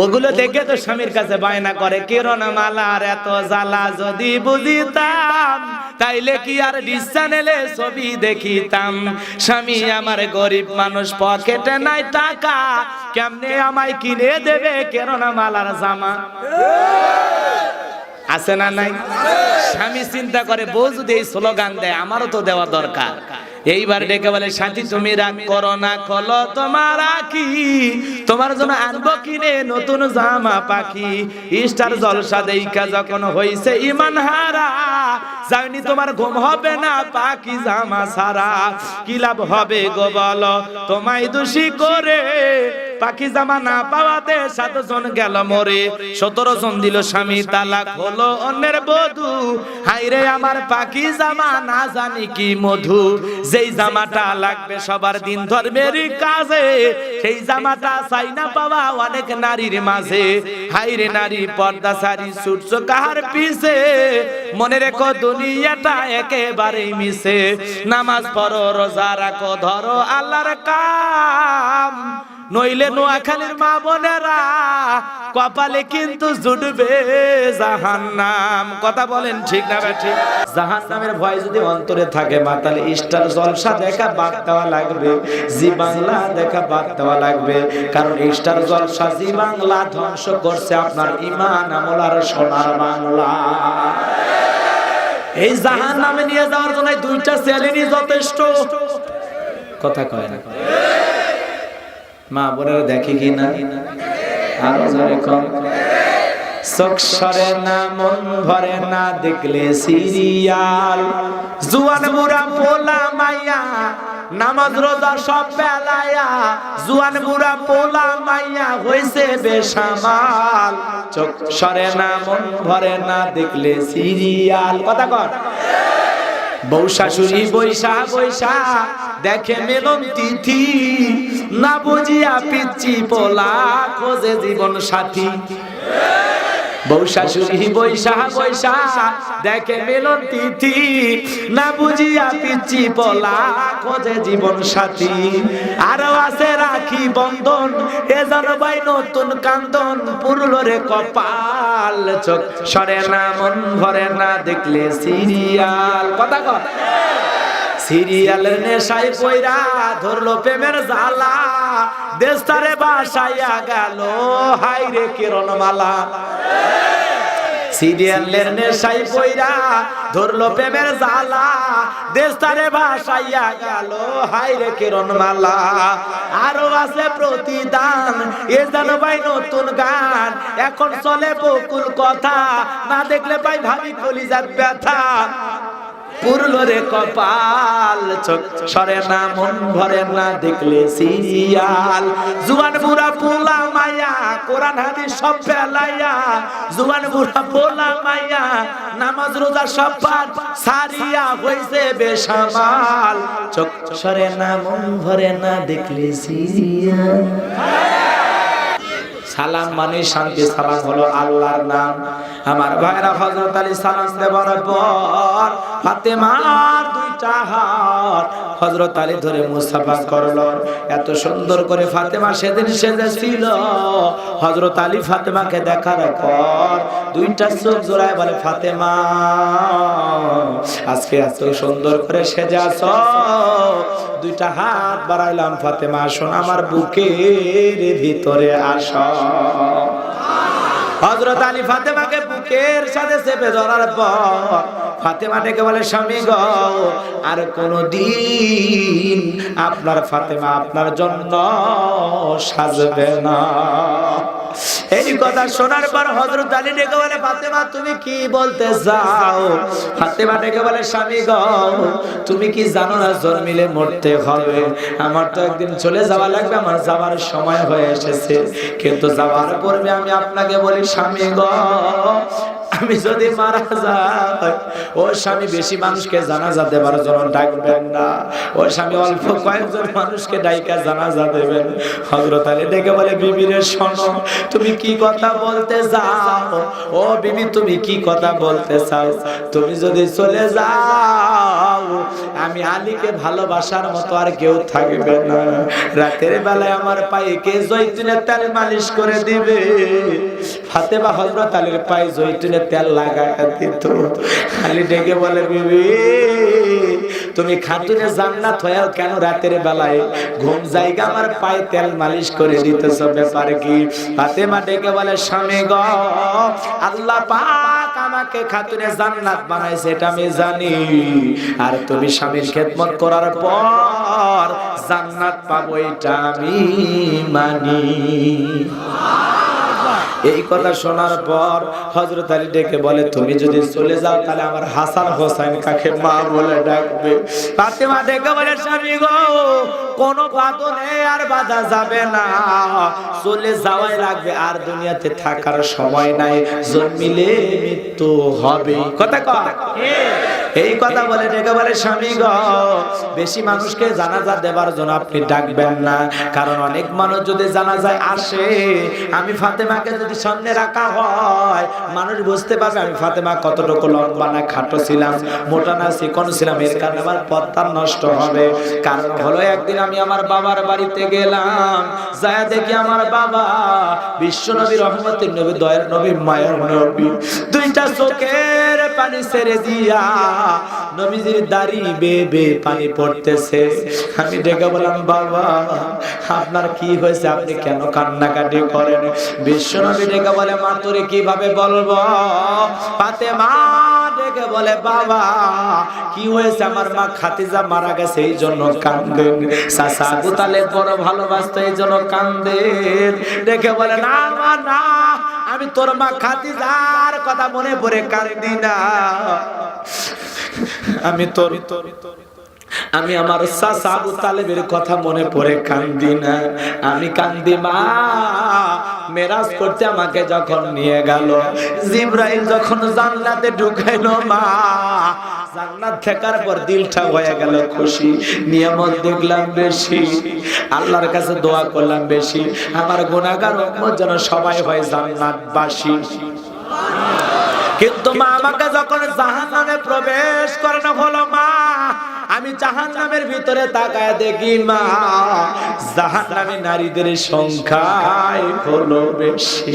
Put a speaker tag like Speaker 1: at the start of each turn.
Speaker 1: ওগুলো দেখে তো স্বামীর কাছে বায়না করে কিরণ মালার এত জ্বালা যদি বুঝিতাম, তাইলে কি আর ডিস ছবি দেখিতাম? স্বামী, আমার গরিব মানুষ পকেটে নাই টাকা, কেমনে আমায় কিনে দেবে কেরণ মালার জামা? আছে না নাই? স্বামী চিন্তা করে, বউ যদি এই স্লোগান দেয়, আমারও তো দেওয়া দরকার। এইবার ডেকে বলে, সাথী, তুমি রাগ করো না, খলো তোমার কি তোমার জন্য আনব কিনে নতুন জামা পাখি। স্টার জলসা দেইকা যখন হইছে ইমান হারা যাইনি তোমার ঘুম হবে না পাখি জামা সারা কি লাভ হবে গো বলো, তোমায় দোষী করে পাখি জামা না পাওয়াতে সাতজন গেল মরে। সতেরো জন দিল স্বামী, তালাক হলো অন্যের বধু। হাইরে আমার পাখি জামা না জানি কি মধু। যেই জামাটা লাগবে সবার দিন ধর্মের কাজে, সেই জামাটা চাই না পাওয়া অনেক নারীর মাঝে। হাইরে নারী পর্দা সারি, সূর্য কাহার পিছে। মনে রেখো দুনিয়াটা একেবারেই মিশে নামাজ পড়ো, রোজা রাখো, ধরো আল্লাহর কাম। নইলে নোয়াখালীর মা বোনেরা কপালে কিন্তু জুটবে জাহান্নাম। কথা বলেন ঠিক না ঠিক জাহান্নামের ভয় যদি অন্তরে থাকে মা, তাহলে স্টার জলসা দেখা বাদ দেওয়া লাগবে, জি বাংলা দেখা বাদ দেওয়া লাগবে। কারণ স্টার জলসা জি বাংলা ধ্বংস করছে আপনার ইমান, আমল আর সোনার বাংলা। এই জাহান নামে নিয়ে যাওয়ার জন্য দুইটা চ্যালেঞ্জই যথেষ্ট। কথা কয় না। মা বোনেরা দেখে কি না? আরও জোরে কম সরে না, মন ভরে না, দেখলে সিরিয়াল। জুয়ান বুড়া পোলা মাইয়া, নামাজ রোজা সব বেলায়া জুয়ান বুড়া পোলা মাইয়া হইছে বেসামাল। চোখ সরে না, মন ভরে না, দেখলে সিরিয়াল। কথা কর বউ শাশুড়ি বৈশা বৈশা দেখে মেলন তিথি। না বুঝিয়া পিচ্ছি পোলা খোঁজে জীবন সাথী। বউ শাশুড়ি বৈশা বৈশা দেখে মেলন তিথি। না বুঝিয়া পিচ্ছি পোলা, খোঁজে জীবন সাথী। আরও আছে রাখি বন্ধন, এ ভাই নতুন কান্দন, পুরলো রে কপাল চোখ। সরে না, মন ভরে না, দেখলে সিরিয়াল। কথা কর সিরিয়ালের নেশায় পয়রা ধরলো প্রেমের জ্বালা। দেশটারে বাসাইয়া গেল। হাই রে কিরণ মালা সিরিয়ালের নেশাই পয়রা ধরলো প্রেমের জ্বালা। দেশটারে ভাসাইয়া গেল। হাই রে কিরণ মালা আরও আছে প্রতিদান। এ যেন ভাই নতুন গান। এখন চলে বকুল কথা। না দেখলে ভাই ভাবি কলিজার ব্যথা। পুরলো রে কপাল চোখ। সরে না, মন ভরে না, দেখলে সিরিয়াল জুয়ান বুড়া পোলা মায়া, কোরআন হাদিস সব ফেলাইয়া। জুয়ান বুড়া পোলা মায়া, নামাজ রোজা সব পাঠ সারিয়া হইছে বেসামাল। চোখ সরে না, মন ভরে না, দেখলে সিরিয়াল সালাম মানে শান্তি, সালাম হলো আল্লাহর নাম। আমার ভাইরা হযরত আলী সালাম দেবার পর ফাতেমার দুইটা হাত হযরত আলী ধরে মুসাফা করল। এত সুন্দর করে ফাতেমা সেদিন সেজেছিল। হযরত আলী ফাতেমাকে দেখার পর দুইটা চোখ জোড়ায় বলে, ফাতেমা, আজকে এত সুন্দর করে সেজে আছো। দুইটা হাত বাড়াইলাম, ফাতেমা শোন আমার বুকের ভিতরে আসো। হজরত আলী ফাতেমাকে বুকের সাথে চেপে ধরার পর ফাতেমা ডেকে বলে, স্বামী গ, আর কোনো দিন আপনার ফাতেমা আপনার জন্য সাজবে না। এই কথা শোনার পর হজরত আলী ডেকে বলে, ফাতেমা, তুমি কি বলতে চাও? ফাতেমা ডেকে বলে, স্বামী গো, তুমি কি জানো না জন্মিলে মরতে হবে? আমার তো একদিন চলে যাওয়া লাগবে, আমার যাওয়ার সময় হয়ে এসেছে। কিন্তু যাওয়ার পূর্বে আমি আপনাকে বলি, স্বামী গো আমি যদি মারা যায়, ও স্বামী বেশি মানুষকে জানাজা দেবার জন্য ডাকবেন না। ও স্বামী অল্প কয়েকজন মানুষকে ডাইকা জানাজা দেবেন। হজরত আলী ডেকে বলে বিবিরে শোনো, তুমি কি কথা বলতে যাও ও বিবি, তুমি কি কথা বলতে চাও? তুমি যদি চলে যাও আমি আলীকে ভালোবাসার মতো আর কেউ থাকবে না। রাতের বেলায় আমার পায়ে কে জৈতুনের তেল মালিশ করে দিবে? ফাতেমা হজরত আলীর পায়ে জৈতুনের তেল লাগায় দিত। আলী ডেকে বলে, বিবি, তুমি খাতুনে জান্নাত হয়েও কেন রাতের বেলায় ঘুম জায়গা আমার পায়ে তেল মালিশ করে দিতেছ? ব্যাপার কি? ফাতেমা ডেকে বলে, স্বামী গ, আল্লাহ পাক আমাকে খাতুনে জান্নাত বানাইছে, এটা আমি জানি। আর তুমি স্বামীর খেদমত করার পর জান্নাত পাবো, এটা আমি মানি। এই কথা শোনার পর হজরত আলী ডেকে বলে, তুমি যদি চলে যাও, তাহলে আমার হাসান হোসেন কাকে মা বলে ডাকবে। ফাতেমা ডেকে বলে, স্বামী গো, কোন বাদনে আর বাধা যাবে না। চলে যাওয়াই লাগবে, আর দুনিয়াতে থাকার সময় নাই। জন্মিলে মৃত্যু হবে। কথা কয়? এই কথা বলে ডেকে বলে, স্বামী গ, বেশি মানুষকে জানাজা দেবার জন্য আপনি ডাকবেন না। কারণ অনেক মানুষ যদি জানাজায় আসে, আমি ফাতেমাকে যদি সামনে রাখা হয়, মানুষ বুঝতে পারবে আমি ফাতেমা কতটুকু লম্বা না খাটো ছিলাম, মোটা না চিকন ছিলাম। এর কারণে আমার পথটা নষ্ট হবে। কারণ হলো একদিন আমি আমার বাবার বাড়িতে গেলাম, যায় দেখি আমার বাবা বিশ্ব নবী, রহমতের নবী, দয়ের নবী, মায়ের নবী। দুইটা চোখের পানি ছেড়ে দিয়া নবীজির দাড়ি বে বে পানি পড়তেছে। আমি ডেকে বললাম, বাবা, আপনার কি হয়েছে? আপনি কেন কান্নাকাটি করেন? বিশ্ব নবী ডেকে বলে, মা, তোরে কীভাবে বলব? পাতে মা ডেকে বলে, বাবা, কি হয়েছে? আমার মা খাতিজা মারা গেছে এই জন্য কান্দেন। সাসা আবু বড় ভালোবাসতো এই জন্য কান্দেন। ডেকে বলে, না না আমি তোর মা খাতিজার কথা মনে পড়ে কান্দি না। আমি তোর আমি আমার চাচা আবু তালেবের কথা মনে পড়ে কান্দি না। আমি কান্দি, মা, মেরাজ করতে আমাকে যখন নিয়ে গেল, জিব্রাইল যখন জান্নাতে ঢুকাইলো, মা, জান্নাত থাকার পর দিলটা হয়ে গেল খুশি, নিয়ামত দেখলাম বেশি, আল্লাহর কাছে দোয়া করলাম বেশি, আমার গুণাগার যেন সবাই হয় কিন্তু মা আমাকে যখন জাহান নামে প্রবেশ করানো হলো মা আমি জাহান নামের ভিতরে তাকায় দেখি মা জাহান নামে নারীদের সংখ্যায় হলো বেশি।